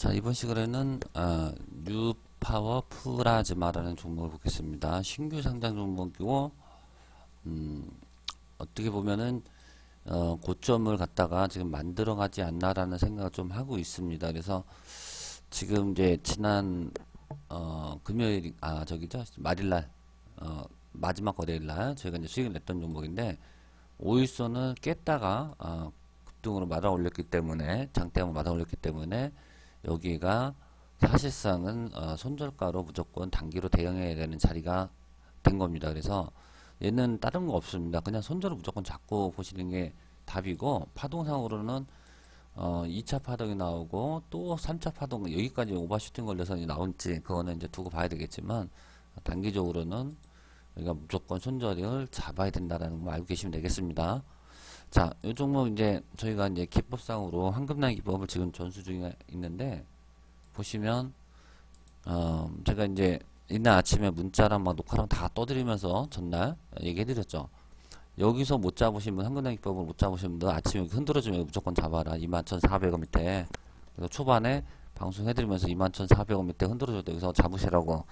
자 이번 시간에는 어, 뉴파워 플라즈마라는 종목을 보겠습니다. 신규 상장 종목이고 음, 어떻게 보면은 어, 고점을 갖다가 지금 만들어 가지 않나라는 생각을 좀 하고 있습니다. 그래서 지금 이제 지난 어, 금요일 아 저기죠 말일날 어, 마지막 거래일날 저희가 이제 수익을 냈던 종목인데 오일선을 깼다가 어, 급등으로 말아 올렸기 때문에 장대형을 말아 올렸기 때문에 여기가 사실상은 어, 손절가로 무조건 단기로 대응해야 되는 자리가 된 겁니다. 그래서 얘는 다른 거 없습니다. 그냥 손절을 무조건 잡고 보시는 게 답이고 파동상으로는 어, 2차 파동이 나오고 또 3차 파동 여기까지 오버슈팅 걸려서 나올지 그거는 이제 두고 봐야 되겠지만 단기적으로는 우리가 무조건 손절을 잡아야 된다라는 거 알고 계시면 되겠습니다. 자, 이 종목 이제 저희가 이제 기법상으로 황금날 기법을 지금 전수 중에 있는데 보시면 어, 제가 이제 이날 아침에 문자랑 막 녹화랑 다 떠드리면서 전날 얘기해드렸죠. 여기서 못 잡으신 분, 황금날 기법을 못 잡으신 분들 아침에 흔들어주면 무조건 잡아라. 21,400원 밑에. 그래서 초반에 방송해드리면서 21,400원 밑에 흔들어줄 때 여기서 잡으시라고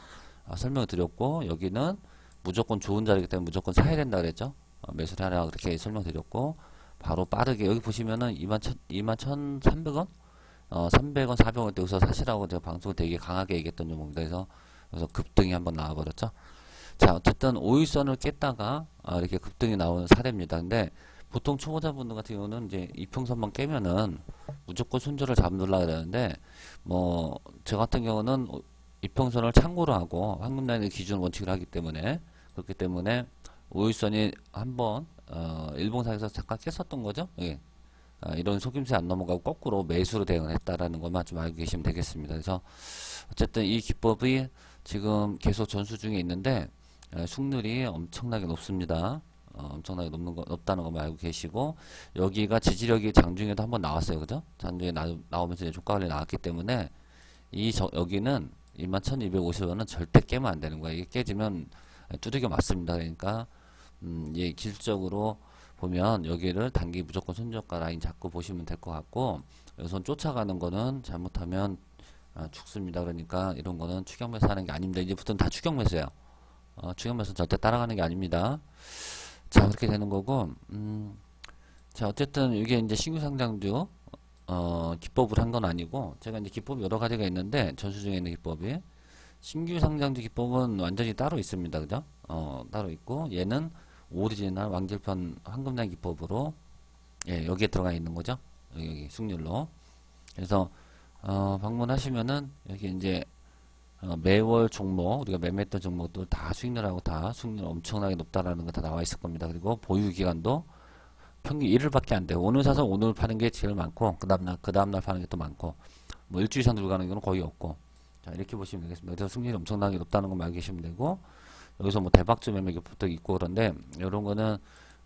아, 설명을 드렸고 여기는 무조건 좋은 자리이기 때문에 무조건 사야 된다 그랬죠. 어, 매수를 하라 그렇게 설명드렸고 바로 빠르게 여기 보시면은 2만 2만 1,300원 어 300원 400원 때 여기서 사시라고 제가 방송을 되게 강하게 얘기했던 종목입니다. 그래서 그래서 급등이 한번 나와버렸죠. 자 어쨌든 오일선을 깼다가 아, 이렇게 급등이 나오는 사례입니다. 근데 보통 초보자분들 같은 경우는 이제 이평선만 깨면은 무조건 손절을 잡으려고 그러는데 뭐 저 같은 경우는 이평선을 참고로 하고 황금라인의 기준 원칙을 하기 때문에 그렇기 때문에 오일선이 한번 어, 일봉상에서 잠깐 깼었던 거죠. 예. 아, 이런 속임수 안 넘어가고 거꾸로 매수로 대응을 했다라는 것만 좀 알고 계시면 되겠습니다. 그래서 어쨌든 이 기법이 지금 계속 전수 중에 있는데 에, 숙률이 엄청나게 높습니다. 어, 엄청나게 높는 거, 높다는 것만 알고 계시고 여기가 지지력이 장중에도 한번 나왔어요. 그죠? 장중에 나, 나오면서 이제 조가 관리 나왔기 때문에 이 저, 여기는 21,250원은 절대 깨면 안 되는 거예요. 이게 깨지면 두들겨 맞습니다. 그러니까 음, 예, 기술적으로 보면 여기를 단기 무조건 손절가 라인 잡고 보시면 될 것 같고 여기서 쫓아가는 거는 잘못하면 아, 죽습니다. 그러니까 이런 거는 추격 매수 하는 게 아닙니다. 이제부터는 다 추격 매수예요. 어, 추격 매수 절대 따라가는 게 아닙니다. 자, 그렇게 되는 거고, 음, 자, 어쨌든 이게 이제 신규 상장주, 어, 기법을 한 건 아니고, 제가 이제 기법이 여러 가지가 있는데, 전수 중에 있는 기법이, 신규 상장주 기법은 완전히 따로 있습니다. 그죠? 어, 따로 있고, 얘는 오리지널 왕질편 황금단 기법으로, 예, 여기에 들어가 있는 거죠. 여기, 여기 승률로. 그래서, 어, 방문하시면은, 여기 이제, 어, 매월 종목, 우리가 매매했던 종목들 다 수익률하고 다 수익률 엄청나게 높다라는 거 다 나와 있을 겁니다. 그리고 보유 기간도 평균 1일밖에 안 돼요. 오늘 사서 오늘 파는 게 제일 많고, 그 다음 날, 그 다음 날 파는 게 또 많고, 뭐 일주일 이상 들고 가는 경우는 거의 없고, 자, 이렇게 보시면 되겠습니다. 그래서 승률이 엄청나게 높다는 것만 알고 계시면 되고, 여기서 뭐 대박주 매매 기법도 있고 그런데, 이런 거는,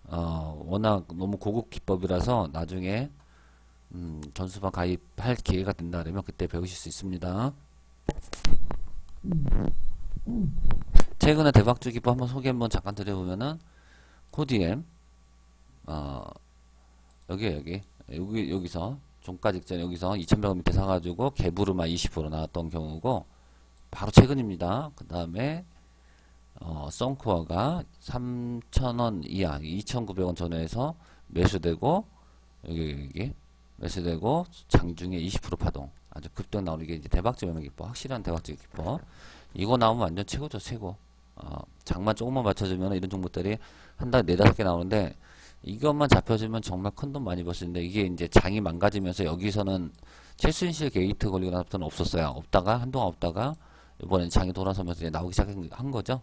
어, 워낙 너무 고급 기법이라서 나중에, 음, 전수반 가입할 기회가 된다 그러면 그때 배우실 수 있습니다. 최근에 대박주 기법 한번 소개 한번 잠깐 드려보면은 코디엠 어 여기 여기 여기 여기서 종가 직전 여기서 2,100원 밑에 사가지고 개부르마 20% 나왔던 경우고 바로 최근입니다. 그 다음에 어 썬코어가 3,000원 이하 2,900원 전후에서 매수되고 여기 여기 매수되고 장중에 20% 파동. 아주 급등 나오는 게 이제 대박주 매매 기법 확실한 대박주 기법. 이거 나오면 완전 최고죠 최고. 어, 장만 조금만 맞춰주면 이런 종목들이 한 달에 네 다섯 개 나오는데 이것만 잡혀주면 정말 큰 돈 많이 벌수 있는데 이게 이제 장이 망가지면서 여기서는 최순실 게이트 걸리고 나서부터는 없었어요. 없다가 한동안 없다가 이번엔 장이 돌아서면서 이제 나오기 시작한 거죠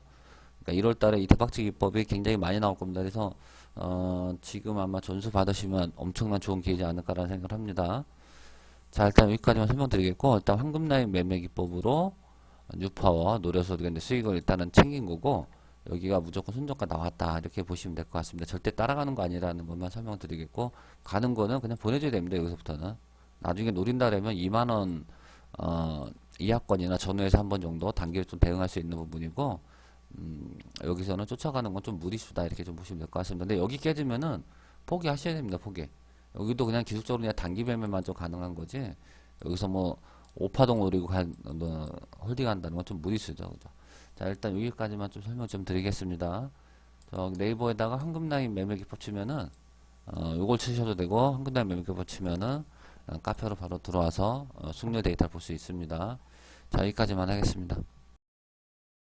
그러니까 1월 달에 이 대박주 기법이 굉장히 많이 나올 겁니다 그래서 어, 지금 아마 전수 받으시면 엄청난 좋은 기회지 않을까라는 생각을 합니다 자 일단 여기까지만 설명드리겠고 일단 황금라인 매매 기법으로 뉴파워 노려서 근데 수익을 일단은 챙긴 거고 여기가 무조건 손절가 나왔다 이렇게 보시면 될 것 같습니다. 절대 따라가는 거 아니라는 것만 설명드리겠고 가는 거는 그냥 보내줘야 됩니다. 여기서부터는 나중에 노린다 그러면 2만원 어, 이하권이나 전후에서 한 번 정도 단기를 좀 대응할 수 있는 부분이고 음, 여기서는 쫓아가는 건 좀 무리수다 이렇게 좀 보시면 될 것 같습니다. 근데 여기 깨지면은 포기하셔야 됩니다. 포기. 여기도 그냥 기술적으로 그냥 단기 매매만 좀 가능한 거지 여기서 뭐 오파동 노리고 간, 어, 홀딩한다는 건 좀 무리수죠. 그죠? 자, 일단 여기까지만 좀 설명 좀 드리겠습니다. 저 네이버에다가 황금라인 매매 기법 치면은, 어, 요걸 치셔도 되고, 황금라인 매매 기법 치면은, 어, 카페로 바로 들어와서, 어, 숙려 데이터를 볼 수 있습니다. 자, 여기까지만 하겠습니다.